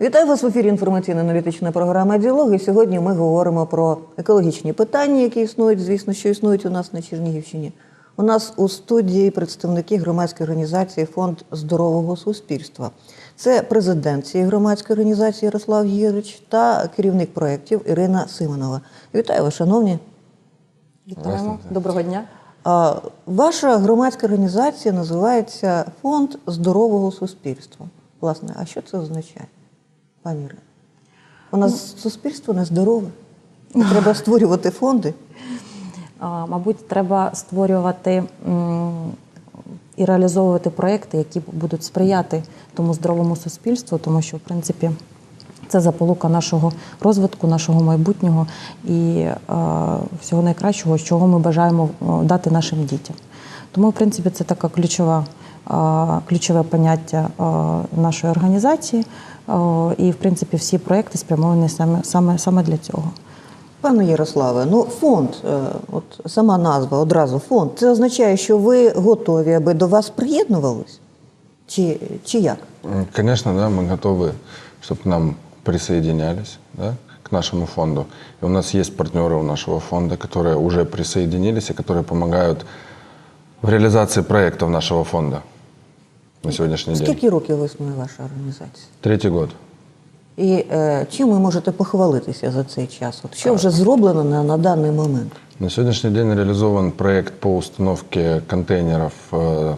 Вітаю вас в ефірі інформаційно-аналітична програма «Діалог». І сьогодні ми говоримо про екологічні питання, які існують, звісно, що існують у нас на Чернігівщині. У нас у студії представники громадської організації Фонд здорового суспільства. Це президент цієї громадської організації Ярослав Гірич та керівник проєктів Ірина Симонова. Вітаю вас, шановні. Вітаємо. Доброго дня. Ваша громадська організація називається Фонд здорового суспільства. Власне, а що це означає, пані? У нас суспільство нездорове. І Треба створювати фонди. Мабуть, треба створювати і реалізовувати проекти, які будуть сприяти тому здоровому суспільству, тому що, в принципі, це заполука нашого розвитку, нашого майбутнього і всього найкращого, чого ми бажаємо дати нашим дітям. Тому, в принципі, це така ключова, ключове поняття е, нашої організації. Е, І, в принципі, всі проекти спрямовані саме, саме, саме для цього. Пане Ярославе, ну фонд, е, от сама назва одразу фонд. Це означає, що ви готові, аби до вас приєднувались? Чи, чи як? М, Конечно, да, мы готовы, чтобы к нам присоединялись, да, к нашему фонду. И у нас есть партнеры у нашего фонда, которые уже присоединились и которые помогают в реализации проектов нашего фонда на сегодняшний день. Скільки років існує ваша організація? Третий год. І е, чим ви можете похвалитися за цей час? От що вже зроблено на, на даний момент? На сегодняшний день реализован проект по установке контейнеров э,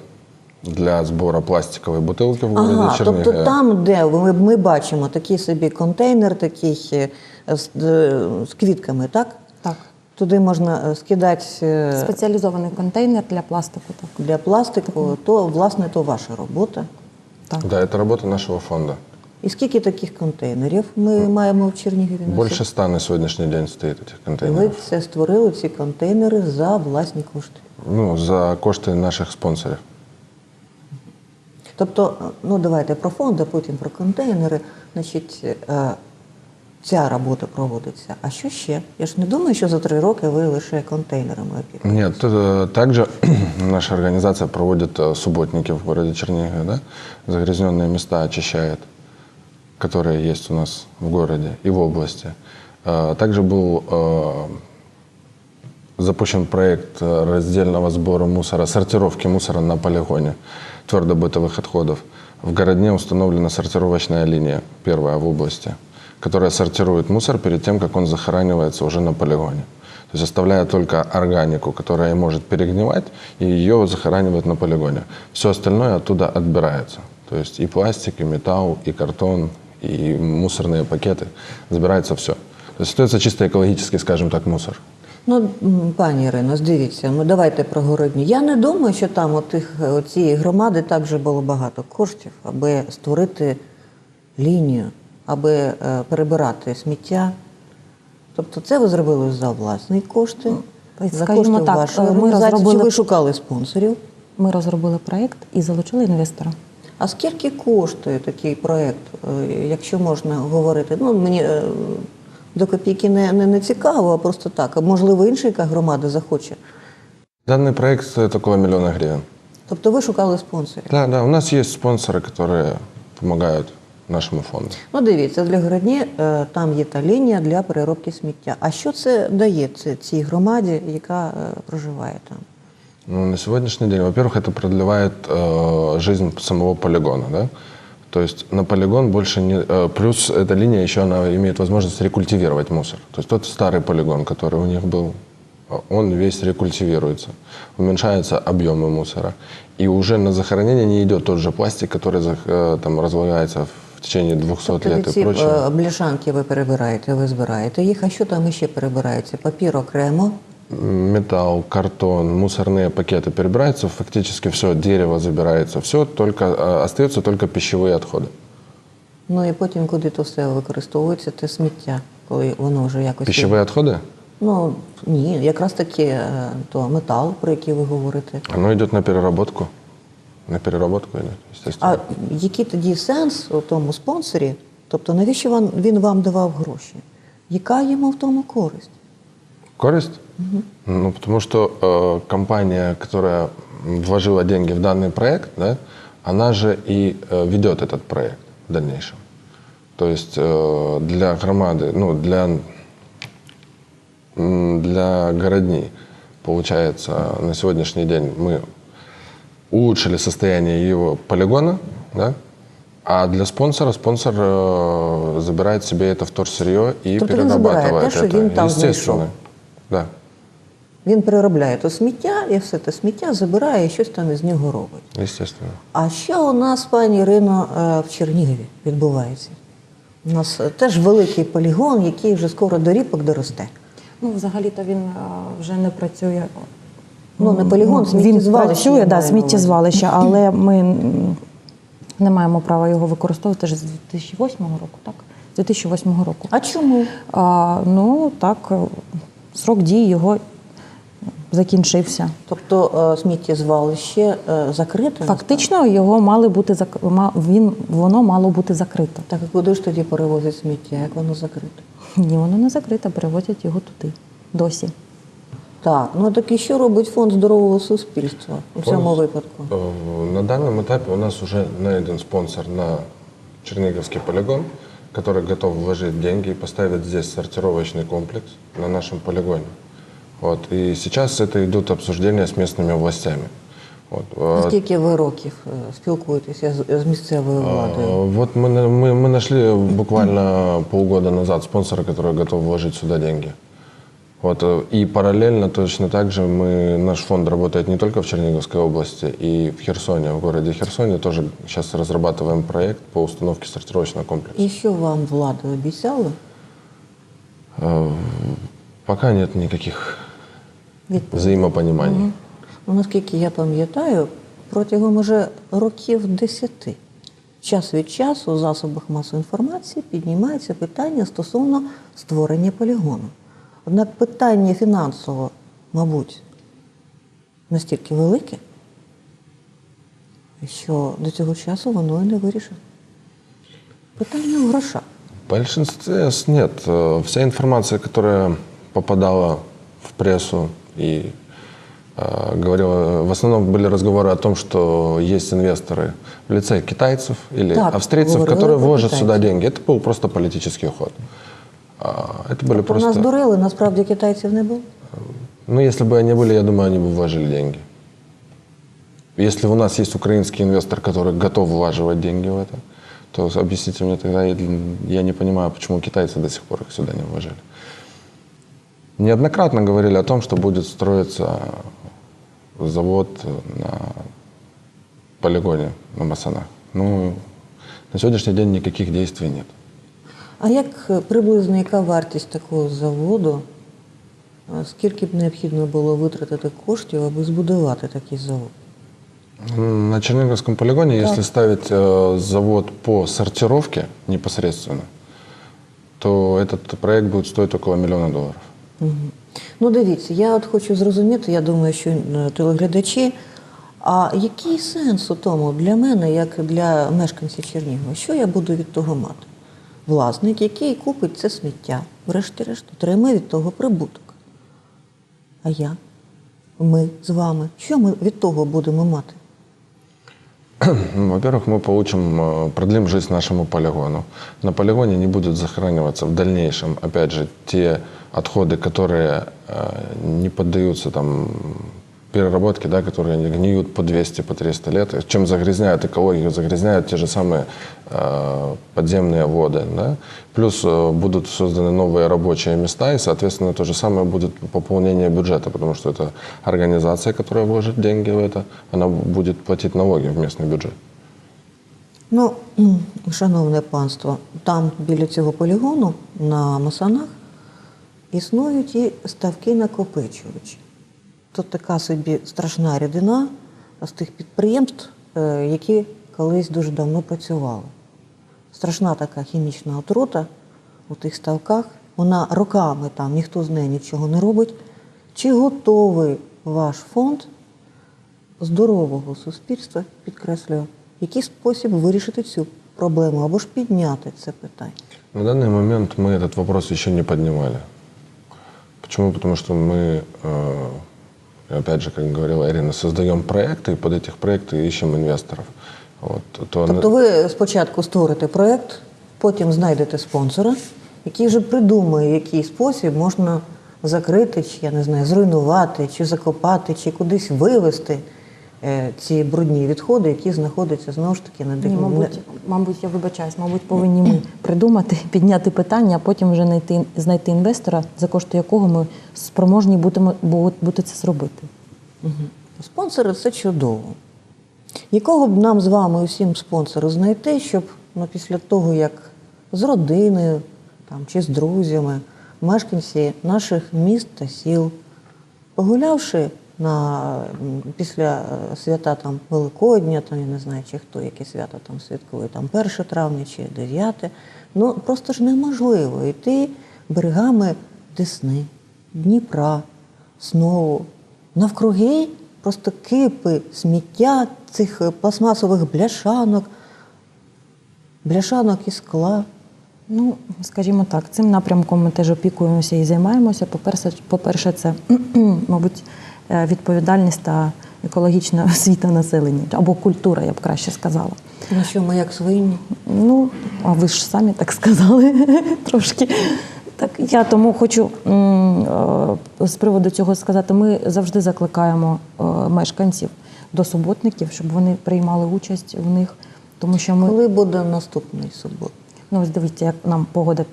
для сбора пластиковой бутылки в городе Ага, Чернигове. тобто там, де ми, ми бачимо такий собі контейнер, такий е, з, е, з квітками, так? Туди можна е, скидати е, Спеціалізований контейнер для пластику. Так. для пластику, то власне то ваша робота. Так. Да, это работа нашего фонда. І скільки таких контейнерів ми маємо в Чернігові? на Больше ста на сегодняшний день стоит этих І контейнеров. Ви це створили ці контейнери за власні кошти. Ну, за кошти наших спонсорів. Тобто, ну давайте про фонд, а потім про контейнери. Значить, е, ця робота проводиться. А що ще? Я ж не думаю, що за три роки ви лише контейнерами опікуєтесь. Э, также наша организация проводит э, субботники в городе Чернигове, да? Загрязненные места очищает, которые есть у нас в городе и в области. Также был запущен проект раздельного сбора мусора, сортировки мусора на полигоне твердобытовых отходов. В Городне установлена сортировочная линия, первая в области, которая сортирует мусор перед тем, как он захоранивается уже на полигоне. То есть оставляя только органику, которая может перегнивать, и ее захоранивают на полигоне. Все остальное оттуда отбирается. То есть и пластик, и металл, и картон, и мусорные пакеты. Забирается все. То есть остается чисто экологический, скажем так, мусор. Ну, м, пані Ірино, дивіться, ну давайте про городні. Я не думаю, що там у тих у цієї громади так же було багато коштів, аби створити лінію, аби е, перебирати сміття. Тобто це ви зробили за власні кошти, за скажімо кошти так, вашої е, ми організації, чи розробили- ви шукали спонсорів? Ми розробили проект і залучили інвестора. А скільки коштує такий проєкт, е, якщо можна говорити? Ну, мені е, до копійки не, не, не цікаво, а просто так. А можливо, інша яка громада захоче. Данный проект стоит около миллиона гривен. Тобто ви шукали спонсорів. Да, да, у нас есть спонсоры, которые помогают нашему фонду. Ну, дивіться, для Городні е, там є та лінія для переробки сміття. А що це дає це, цій громаді, яка е, проживає там? Ну, на сегодняшний день, во-первых, это продлевает э, жизнь самого полигона, да. То есть на полигон больше не... э, плюс эта линия еще она имеет возможность рекультивировать мусор. То есть тот старый полигон, который у них был, э, он весь рекультивируется. Уменьшаются объемы мусора. И уже на захоронение не идет тот же пластик, который зах- э, там разлагается в течение 200 Тобто лет и ці прочее. е, бляшанки ви перебираєте, ви збираєте їх, а що там іще перебирається? Папір окремо. Металл, картон, мусорные пакеты перебираются, фактически все, дерево забирается, все, только э, остаются только пищевые отходы. Ну і потім куди то все використовується, те сміття, коли воно вже якось. Пищевые отходы, Ну ні, якраз таки е, то метал, про який ви говорите. оно идет на переработку. На переработку идет, естественно. А який тоді сенс у тому спонсорі? Тобто, навіщо він, він вам давав гроші? Яка йому в тому користь? Користь? Ну, потому что э, компания, которая вложила деньги в данный проект, да, она же и э, ведет этот проект в дальнейшем. То есть э, для громады, ну, для, м, для городней, получается, на сегодняшний день мы улучшили состояние его полигона, да? А для спонсора спонсор э, забирает себе это вторсырье и Тобто він забирає перерабатывает те, що это. він там Естественно. знайшов. Да. Він переробляє то сміття і все те сміття забирає і щось там із нього робить. Естественно. А що у нас, пані Ірино, е, в Чернігові відбувається? У нас е, теж великий полігон, який вже скоро до ріпок доросте. Ну, взагалі-то він е, вже не працює. Ну, не полігон, він сміттєзвалище, працює, да, на увазі. сміттєзвалище, але ми не маємо права його використовувати вже з 2008 року, так? З 2008 року. А чому? А, ну, так, е, срок дії його закінчився. Тобто е, сміттєзвалище е, закрите? Фактично його мали бути зак- він, воно мало бути закрите. Так а куди ж тоді перевозять сміття, як воно закрите? Ні, воно не закрите, перевозять його туди. Досі. Так, ну так і що робить фонд здорового суспільства у цьому Фонд- випадку? Э, На данном этапе у нас уже найден спонсор на Черниговский полигон, который готов вложить деньги и поставить здесь сортировочный комплекс на нашем полигоне. Вот. И сейчас это идут обсуждения с местными властями. Вот. Э, Скільки ви років е, спілкуєтеся з, з місцевою владою? э, Вот мы, на- мы, мы нашли буквально полгода назад спонсора, который готов вложить сюда деньги. Вот, э, и параллельно точно так же мы, наш фонд работает не только в Черниговской области, и в Херсоне, в городе Херсоне тоже сейчас разрабатываем проект по установке сортировочного комплекса. І що вам влада обіцяла? Э, Пока нет никаких Відповідь. взаимопониманий. Ну, наскільки я пам'ятаю, протягом уже років десяти час від часу у засобах масової інформації піднімається питання стосовно створення полігону. Однак питання фінансово, мабуть, настільки велике, що до цього часу воно і не вирішено. Питання в грошах. В большинстве с- нет. Э, Вся информация, которая попадала в прессу и э, говорила, в основном были разговоры о том, что есть инвесторы в лице китайцев или Так, австрийцев, говорили которые про вложат сюда китайцев. деньги. Это был просто политический ход. А, Это были Тобто нас просто... дурили, насправді китайців не було. Ну, если бы они были, я думаю, они бы вложили деньги. Если у нас есть украинский инвестор, который готов влаживать деньги в это, то объясните мне тогда, я, я не понимаю, почему китайцы до сих пор их сюда не вложили. Неоднократно говорили о том, что будет строиться завод на полигоне на Масанах. Ну, на сегодняшний день никаких действий нет. А як е, приблизно яка вартість такого заводу? Е, Скільки б необхідно було витратити коштів, аби збудувати такий завод? На Черниговском полигоне, если ставить э, завод по сортировке непосредственно, то этот проект будет стоить около миллиона долларов. Мгм. Ну, дивіться, я от хочу зрозуміти, я думаю, що е, телеглядачі, а який сенс у тому для мене, як для мешканців Чернігова? Що я буду від того мати? Власник, який купить це сміття, врешті-решт, отримає від того прибуток. А я? Ми з вами. Що ми від того будемо мати? Ну, Во-первых, мы получим, э, продлим жизнь нашему полигону. На полигоне не будут захораниваться в дальнейшем, опять же, те отходы, которые э, не поддаются там переработке, да, которые не гниют по 200, по 300 лет, чем загрязняют экологию, загрязняют те же самые э, подземные воды. Да? Плюс э, будут созданы новые рабочие места, и, соответственно, то же самое будет пополнение бюджета, потому что это организация, которая вложит деньги в это, она будет платить налоги в местный бюджет. Ну, м, шановне панство, там біля цього полігону на Масанах існують і ставки накопичувачі. Тут така собі страшна рідина з тих підприємств, е, які колись дуже давно працювали. Страшна така хімічна отрута у тих ставках. Вона роками там, ніхто з нею нічого не робить. Чи готовий ваш фонд здорового суспільства, підкреслюю, який спосіб вирішити цю проблему або ж підняти це питання? На данный момент мы этот вопрос еще не поднимали. Почему? Потому что мы, э, опять же, как говорила Ирина, создаем проекты, и под этих проекты ищем инвесторов. Вот, то Тобто ви спочатку створите проєкт, потім знайдете спонсора, який вже придумає, який спосіб можна закрити, чи я не знаю, зруйнувати, чи закопати, чи кудись вивезти е, ці брудні відходи, які знаходяться знову ж таки на Ні, мабуть, мабуть, я вибачаюсь, мабуть, повинні ми придумати, підняти питання, а потім вже знайти, знайти інвестора, за кошти якого ми спроможні будемо бути це зробити. Спонсори це чудово. Якого б нам з вами усім спонсору знайти, щоб ну, після того, як з родиною там, чи з друзями, мешканці наших міст та сіл, погулявши на, після е, свята там, Великодня, там, я не знаю, чи хто яке свято там святкує, там 1 травня чи 9, ну просто ж неможливо йти берегами Десни, Дніпра, знову навкруги просто кипи сміття цих е, пластмасових бляшанок, бляшанок і скла. Ну, скажімо так, цим напрямком ми теж опікуємося і займаємося. По-перше, по-перше, це, мабуть, відповідальність та екологічна освіта населення або культура, я б краще сказала. Ну що ми як свині? Ну, а ви ж самі так сказали трошки. Так, я тому хочу е, з приводу цього сказати, ми завжди закликаємо е, мешканців до суботників, щоб вони приймали участь в них, тому що ми Коли буде наступний субот? Ну, ось дивіться, як нам погода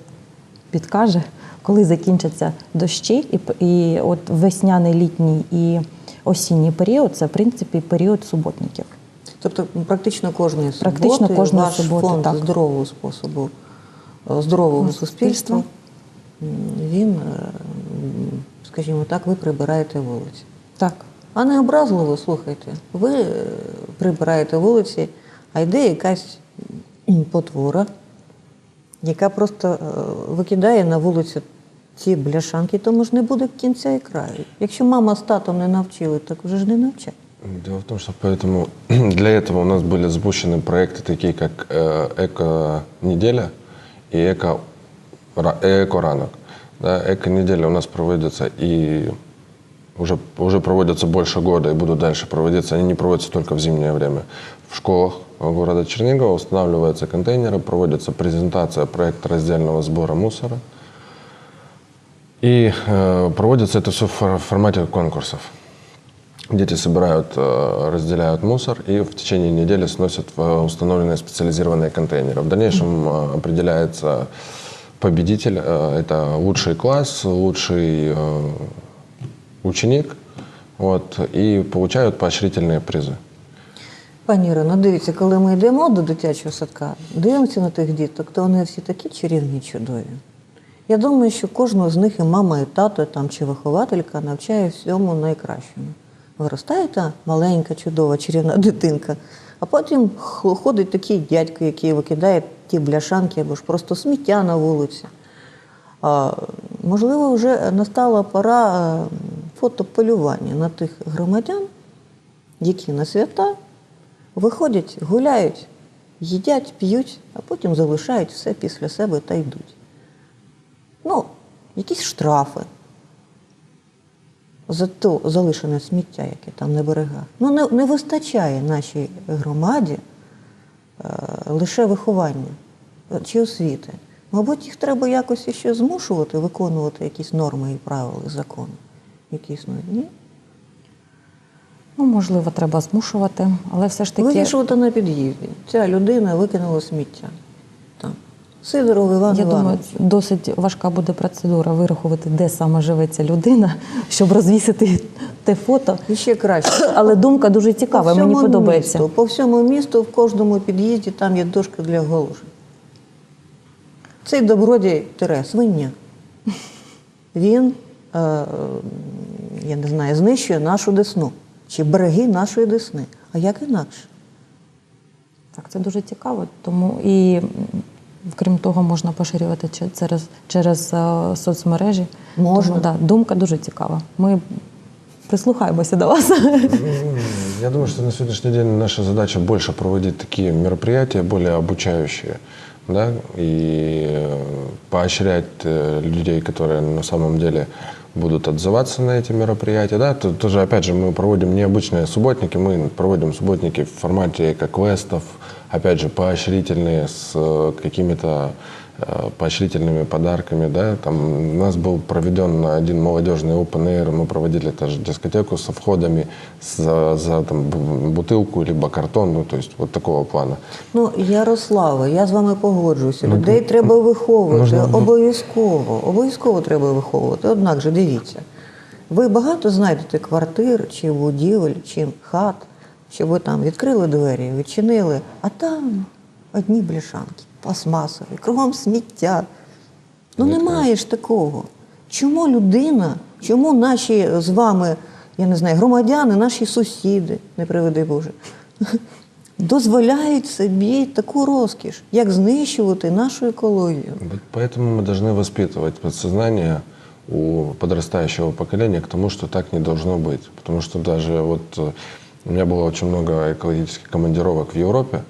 підкаже, коли закінчаться дощі, і, і от весняний, літній і осінній період це в принципі період суботників. Тобто практично кожної суботи Практично кожної ваш суботи, фонд так. здорового способу, е, здорового суспільства, суспільства. він, е, скажімо так, ви прибираєте вулиці. Так. А не образливо, слухайте. Ви е, прибираєте вулиці, а йде якась потвора, яка просто е, викидає на вулицю ці бляшанки, тому ж не буде кінця і краю. Якщо мама з татом не навчили, так вже ж не навчать. Дело в том, что поэтому для этого у нас были запущены проекты такие, как э, «Эко-неделя» и «Эко- ра- «Эко-ранок». Да, «Эко-неделя» у нас проводится и уже, уже проводятся больше года и будут дальше проводиться. Они не проводятся только в зимнее время. В школах города Чернигова устанавливаются контейнеры, проводится презентация проекта раздельного сбора мусора. И э, проводится это все в фор- формате конкурсов. Дети собирают, э, разделяют мусор и в течение недели сносят в э, установленные специализированные контейнеры. В дальнейшем э, определяется победитель. э, Это лучший класс, лучший э, ученик. Вот, и получают поощрительные призы. Пані Ірино, дивіться, коли ми йдемо до дитячого садка, дивимося на тих діток, то вони всі такі чарівні, чудові. Я думаю, що кожного з них і мама, і тато там, чи вихователька навчає всьому найкращому. Виростає та маленька, чудова, чарівна дитинка, а потім ходить такий дядько, який викидає ті бляшанки або ж просто сміття на вулиці. А, можливо, вже настала пора е, фотополювання на тих громадян, які на свята виходять, гуляють, їдять, п'ють, а потім залишають все після себе та йдуть. Ну, якісь штрафи за то залишене сміття, яке там на берегах. Ну, не, не вистачає нашій громаді е, лише виховання чи освіти. Мабуть, їх треба якось іще змушувати виконувати якісь норми і правила і закони, які існують. Ну, можливо, треба змушувати, але все ж таки. Вирішувати на під'їзді. Ця людина викинула сміття. Там. Сидоров Іван Я думаю, Іванович. досить важка буде процедура вирахувати, де саме живе ця людина, щоб розвісити те фото. І ще краще. Але думка дуже цікава, мені всьому подобається. Місту, по всьому місту, в кожному під'їзді там є дошка для оголошень. Цей добродій тире, свиня. Він, е, е, я не знаю, знищує нашу десну чи береги нашої десни. А як інакше? Так, це дуже цікаво. Тому і м, крім того, можна поширювати че- через, через е, соцмережі. Можна. Тому, да, думка дуже цікава. Ми прислухаємося до вас. Я думаю, что на сегодняшний день наша задача больше проводить такие мероприятия, более обучающие, да, и э, поощрять э, людей, которые на самом деле будут отзываться на эти мероприятия. Да, то, тоже, опять же, мы проводим необычные субботники, мы проводим субботники в формате эко-квестов, опять же, поощрительные с э, какими-то поощрительными подарками, да, там у нас был проведен один молодежный open air, мы проводили тоже дискотеку со входами за, за там, бу- бутылку, либо картон, ну, то есть вот такого плана. Ну, Ярославе, я з вами погоджуюся. Людей треба виховувати. можна- Обов'язково. Обов'язково треба виховувати. Однак же дивіться, ви багато знайдете квартир чи будівель, чи хат, щоб ви там відкрили двері, відчинили, а там одні бляшанки, пластмасові, кругом сміття. Ну немає ж такого. Чому людина, чому наші з вами, я не знаю, громадяни, наші сусіди, не приведи Боже, дозволяють собі таку розкіш, як знищувати нашу екологію? Вот поэтому мы должны воспитывать подсознание у подрастающего поколения к тому, что так не должно быть. Потому что даже вот э, у меня было очень много экологических командировок в Европе, а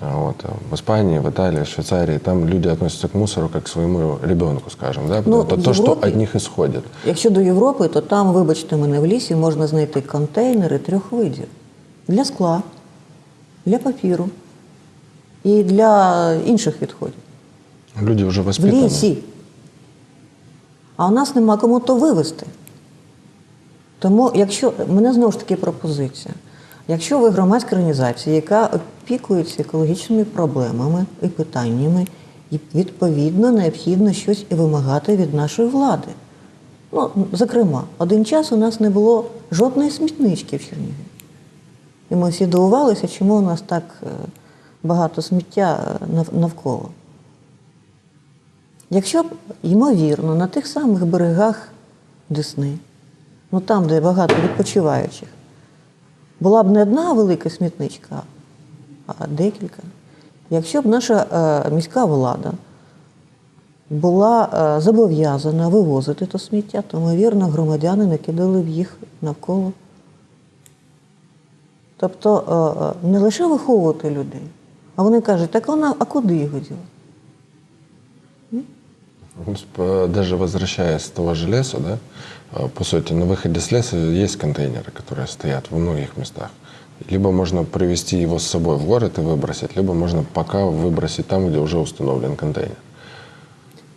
вот, э, в Испании, в Италии, в Швейцарии. Там люди относятся к мусору как к своему ребенку, скажем. Да? Ну, Это в то, что Европе- от них исходит. Якщо до Європи, то там, вибачте мене, в лісі можна знайти контейнери трьох видів: для скла, для папіру і для інших відходів. Люди уже В воспитаны. лісі. А у нас нема кому то вивезти. Тому, якщо в мене знову ж таки пропозиція. Якщо ви громадська організація, яка опікується екологічними проблемами і питаннями, і відповідно необхідно щось і вимагати від нашої влади. Ну, зокрема, один час у нас не було жодної смітнички в Чернігові. І ми всі дивувалися, чому у нас так е, багато сміття е, навколо. Якщо б, ймовірно, на тих самих берегах Десни, ну там, де багато відпочиваючих, була б не одна велика смітничка, а декілька. Якщо б наша е, міська влада була е, зобов'язана вивозити то сміття, то, ймовірно, громадяни не кидали б їх навколо. Тобто е, не лише виховувати людей, а вони кажуть, так вона, а куди його діла? Даже возвращаясь с того же леса, да, по сути, на выходе с леса есть контейнеры, которые стоят в многих местах. Либо можно привезти его с собой в город и выбросить, либо можно пока выбросить там, где уже установлен контейнер.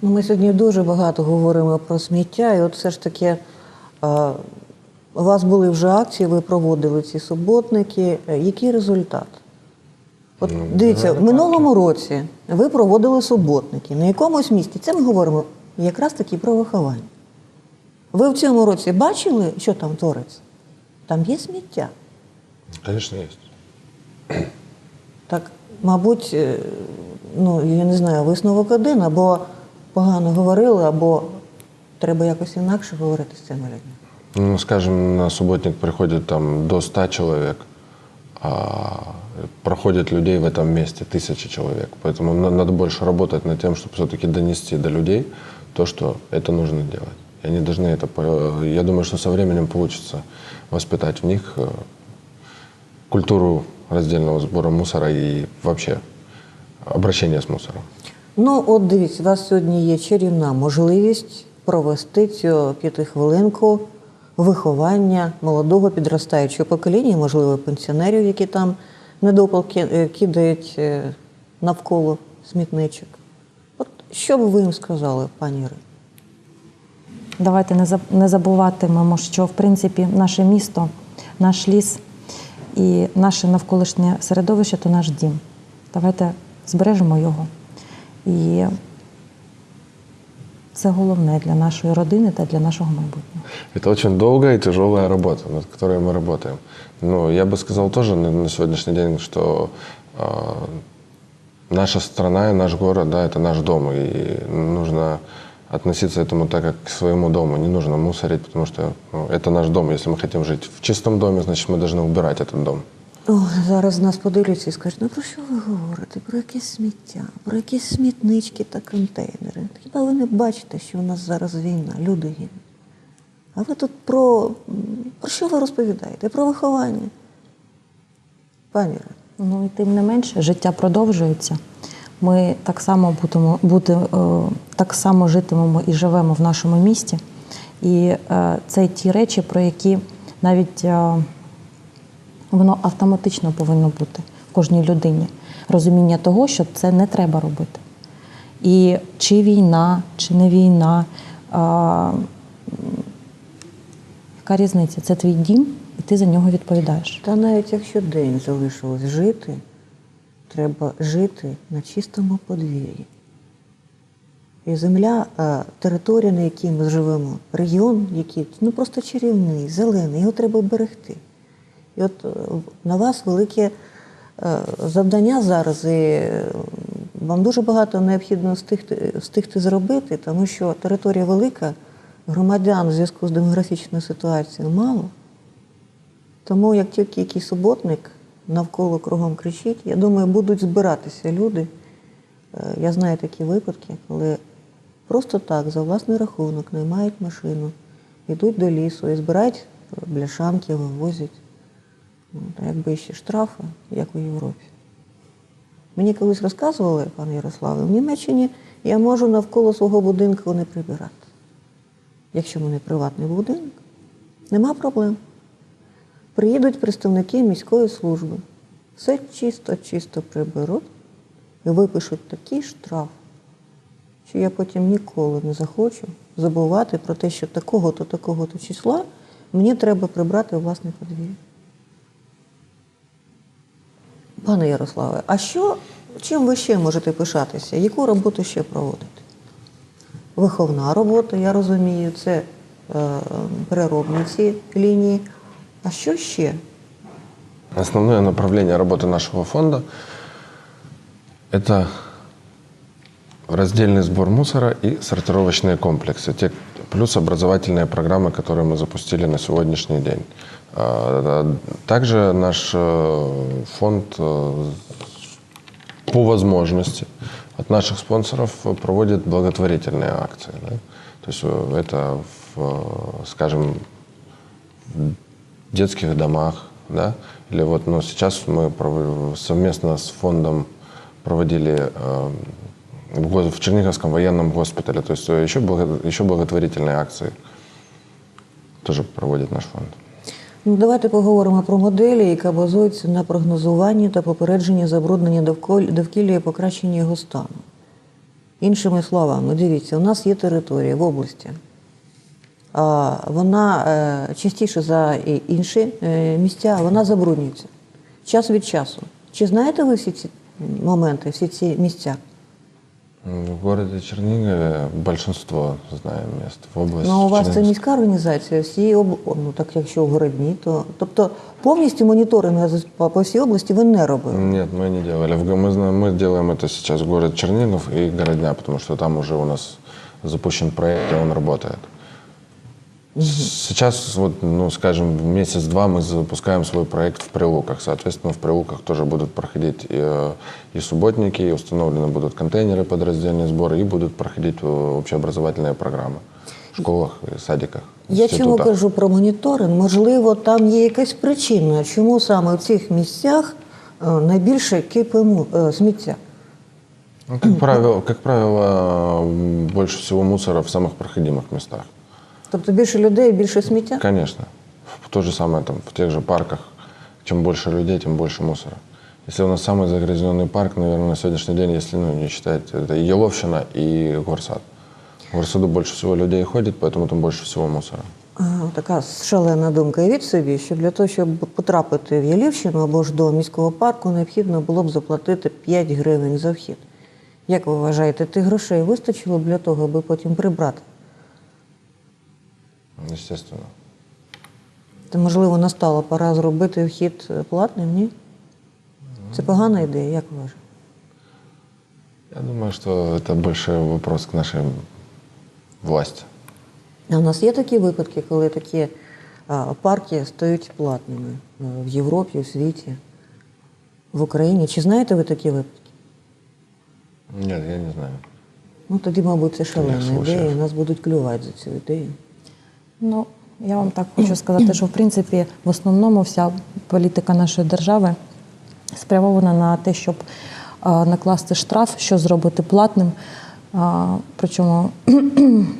Ну, ми сьогодні дуже багато говоримо про сміття, і от все ж таки е, у вас були вже акції, ви проводили ці суботники. Е, Який результат? От дивіться, в минулому році ви проводили суботники на якомусь місті. Це ми говоримо якраз таки про виховання. Ви в цьому році бачили, що там твориться? Там є сміття. Конечно, есть. Так, мабуть, е, ну я не знаю, висновок один, або погано говорили, або треба якось інакше говорити з цими людьми. Ну, скажем, на субботник приходит там до 100 человек, а проходит людей в этом месте тысячи человек. Поэтому на- надо больше работать над тем, чтобы все-таки донести до людей то, что это нужно делать. И они должны это... по- Я думаю, что со временем получится воспитать в них э, культуру раздельного сбора мусора и вообще обращения с мусором. Ну, от дивіться, у вас сьогодні є чарівна можливість провести цю п'ятихвилинку виховання молодого підростаючого покоління, можливо, пенсіонерів, які там недопал ки- е, кидають е, навколо смітничок. От що б ви їм сказали, пані Ірино? Давайте не заб- не забуватимемо, що в принципі наше місто, наш ліс і наше навколишнє середовище то наш дім. Давайте збережемо його. І це головне для нашої родини та для нашого майбутнього. Это очень долгая и тяжелая работа, над которой мы работаем. Но я бы сказал тоже на, на сегодняшний день, что э, наша страна и наш город, да, это наш дом, и нужно относиться к этому так, как к своему дому. Не нужно мусорить, потому что ну, это наш дом. Если мы хотим жить в чистом доме, значит, мы должны убирать этот дом. О, зараз нас подивляться і скажуть, ну про що ви говорите? Про якесь сміття, про якісь смітнички та контейнери. Хіба ви не бачите, що у нас зараз війна, люди гинуть? А ви тут про, м, про що ви розповідаєте? Про виховання. Пані Ірино, Ну і тим не менше, життя продовжується. Ми так само будемо бути, е, так само житимемо і живемо в нашому місті. І е, це ті речі, про які навіть е, воно автоматично повинно бути. в кожній людині розуміння того, що це не треба робити. І чи війна, чи не війна, яка різниця? Це твій дім, і ти за нього відповідаєш. Та навіть якщо день залишилось жити, треба жити на чистому подвір'ї. І земля, е, територія, на якій ми живемо, регіон, який ну просто чарівний, зелений, його треба берегти. І от е, на вас велике е, завдання зараз, і вам дуже багато необхідно встигти, встигти зробити, тому що територія велика, громадян в зв'язку з демографічною ситуацією мало. Тому як тільки якийсь суботник навколо кругом кричить, я думаю, будуть збиратися люди. Е, Я знаю такі випадки, коли просто так, за власний рахунок, наймають машину, йдуть до лісу і збирають бляшанки, вивозять. Ну, якби ще штрафи, як у Європі. Мені колись розказували, пане Ярославе, в Німеччині я можу навколо свого будинку не прибирати. Якщо в мене приватний будинок, нема проблем. Приїдуть представники міської служби, все чисто-чисто приберуть і випишуть такий штраф, що я потім ніколи не захочу забувати про те, що такого-то, такого-то числа мені треба прибрати власне подвір'я. Пане Ярославе, а що, чим ви ще можете пишатися? Яку роботу ще проводите? Виховна робота, я розумію, це е, переробні ці лінії. А що ще? Основное направление работы нашего фонда – это раздельный сбор мусора и сортировочные комплексы, те, плюс образовательные программы, которые мы запустили на сегодняшний день. А, Также наш э, фонд э, по возможности от наших спонсоров проводит благотворительные акции. да. То есть э, это, в, скажем, детских домах, да, или вот, ну, сейчас мы пров- совместно с фондом проводили э, в, го- в Черниговском военном госпитале, то есть э, еще, благо- еще благотворительные акции тоже проводит наш фонд. Ну, давайте поговоримо про моделі, яка базується на прогнозуванні та попередженні забруднення довколь- довкілля і покращенні його стану. Іншими словами, дивіться, у нас є територія в області. А, Вона е, частіше за і- інші е, місця, вона забруднюється час від часу. Чи знаєте ви всі ці моменти, всі ці місця? М, В городе Чернигове большинство знаем мест в области. Ну, а у вас це Черниговской. міська організація, всі об... о, ну так якщо в городні, то тобто повністю моніторинг з- по, по всій області ви не робили. Нет, мы не делали. В г- Мы, знаем- мы делаем это сейчас в город Чернигов и Городня, потому что там уже у нас запущен проект, и он работает. Сейчас, вот, ну, скажем, в месяц-два мы запускаем свой проект в Прилуках. Соответственно, в Прилуках тоже будут проходить и, э, и субботники, и установлены будут контейнеры под раздельный сбор, и будут проходить э, общеобразовательные программы в школах и садиках. Я чому институтах. кажу про моніторинг? Можливо, там є якась причина, чому саме в цих місцях е, найбільше кипе му- е, сміття. Ну, как правило, как правило, м, больше всего мусора в самых проходимых местах. Тобто більше людей, більше сміття? Конечно. В то же самое там, в тех же парках. Чем больше людей, тем больше мусора. Если у нас самый загрязненный парк, наверное, на сегодняшний день, если ну, не считать, это и Еловщина и Горсад. В Горсаду больше всего людей ходит, поэтому там больше всего мусора. А, Така шалена думка. Від собі, що для того, щоб потрапити в Ялівщину або ж до міського парку, необхідно було б заплатити 5 гривень за вхід. Як ви вважаєте, тих грошей вистачило б для того, аби потім прибрати? Естественно. То, можливо, настала пора зробити вхід платним, ні? Це погана ідея, як вважаєте? Я думаю, что это больше вопрос к нашей власти. А у нас є такі випадки, коли такі а, парки стають платними в Європі, у світі, в Україні. Чи знаєте ви такі випадки? Нет, я не знаю. Ну тоді, мабуть, це шалена ідея, і нас будуть клювати за цю ідею. Ну, я вам так хочу сказати, що в принципі в основному вся політика нашої держави спрямована на те, щоб накласти штраф, що зробити платним. Причому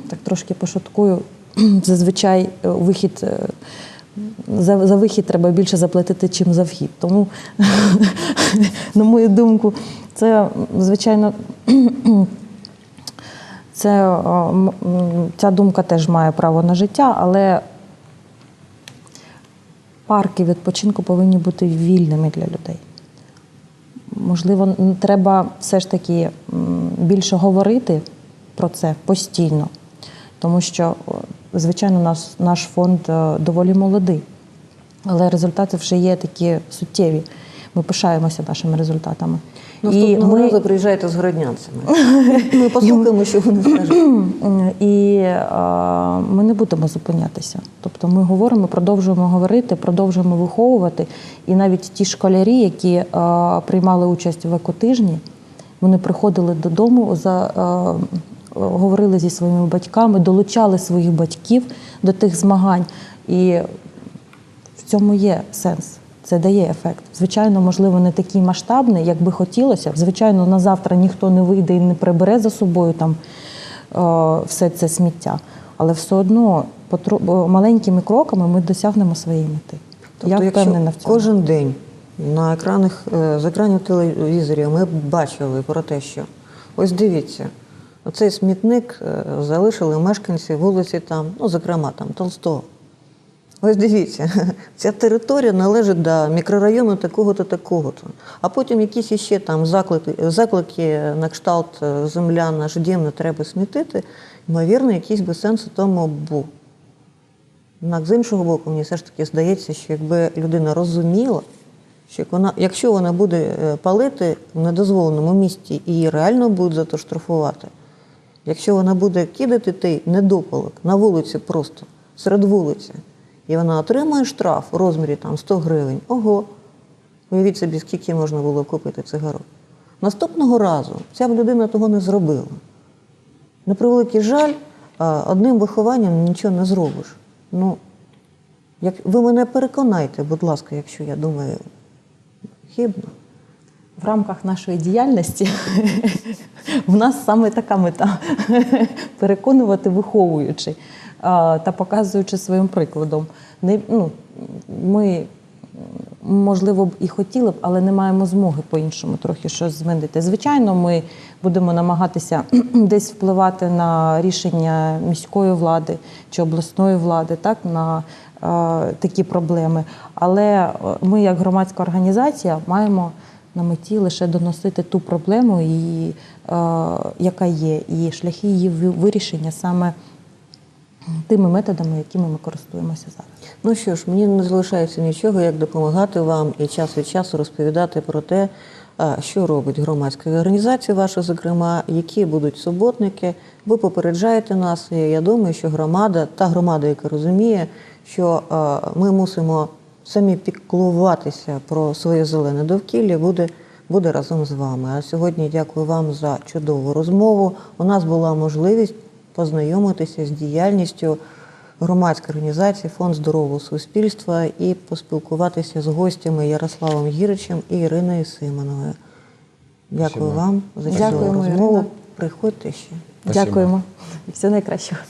так трошки пошуткую. Зазвичай е, вихід е, за, за вихід треба більше заплатити, чим за вхід. Тому, на мою думку, це звичайно. Це, е, ця думка теж має право на життя, але парки відпочинку повинні бути вільними для людей. Можливо, треба все ж таки більше говорити про це постійно, тому що, звичайно, наш, наш фонд е, доволі молодий, але результати вже є такі суттєві. Ми пишаємося нашими результатами. Наступного разу приїжджайте з городнянцями. Ми послухаємо, що вони скажуть. І е, ми не будемо зупинятися. Тобто ми говоримо, продовжуємо говорити, продовжуємо виховувати. І навіть ті школярі, які е, приймали участь в екотижні, вони приходили додому, за, е, говорили зі своїми батьками, долучали своїх батьків до тих змагань. І в цьому є сенс. Це дає ефект. Звичайно, можливо, не такий масштабний, як би хотілося. Звичайно, на завтра ніхто не вийде і не прибере за собою там е, все це сміття. Але все одно маленькими кроками ми досягнемо своєї мети. Тобто, Я впевнена в цьому. кожен день на екранах е, з екранів телевізорів ми бачили про те, що ось дивіться, оцей смітник е, залишили мешканці вулиці там, ну, зокрема, там Толстого. Ось дивіться, ця територія належить до мікрорайону такого-то, такого-то. А потім якісь іще там заклики, заклики на кшталт е, земля, наш дім треба смітити. Ймовірно, якийсь би сенс у тому був. Однак, з іншого боку, мені все ж таки здається, що якби людина розуміла, що вона, якщо вона буде е, палити в недозволеному місці і її реально будуть за то штрафувати, якщо вона буде кидати той недопалок на вулиці просто, серед вулиці, і вона отримає штраф у розмірі там 100 гривень, ого, уявіть собі, скільки можна було купити цигарок. Наступного разу ця б людина того не зробила. На превеликий жаль, одним вихованням нічого не зробиш. Ну, як, ви мене переконайте, будь ласка, якщо я думаю хибно. В рамках нашої діяльності в нас саме така мета переконувати, виховуючи та показуючи своїм прикладом. Не, ну, ми, можливо, б і хотіли б, але не маємо змоги по-іншому трохи щось змінити. Звичайно, ми будемо намагатися десь впливати на рішення міської влади чи обласної влади, так, на е, такі проблеми. Але е, ми, як громадська організація, маємо на меті лише доносити ту проблему, і, е, яка є, і шляхи її вирішення саме тими методами, якими ми користуємося зараз. Ну що ж, мені не залишається нічого, як допомагати вам і час від часу розповідати про те, що робить громадська організація ваша, зокрема, які будуть суботники. Ви попереджаєте нас. І я думаю, що громада, та громада, яка розуміє, що ми мусимо самі піклуватися про своє зелене довкілля, буде. Буде разом з вами. А сьогодні дякую вам за чудову розмову. У нас була можливість познайомитися з діяльністю громадської організації Фонд здорового суспільства і поспілкуватися з гостями Ярославом Гіричем і Іриною Симоновою. Дякую Спасибо. вам за цю Дякуємо, розмову. Ірина. Приходьте ще. Спасибо. Дякуємо. Всього найкращого.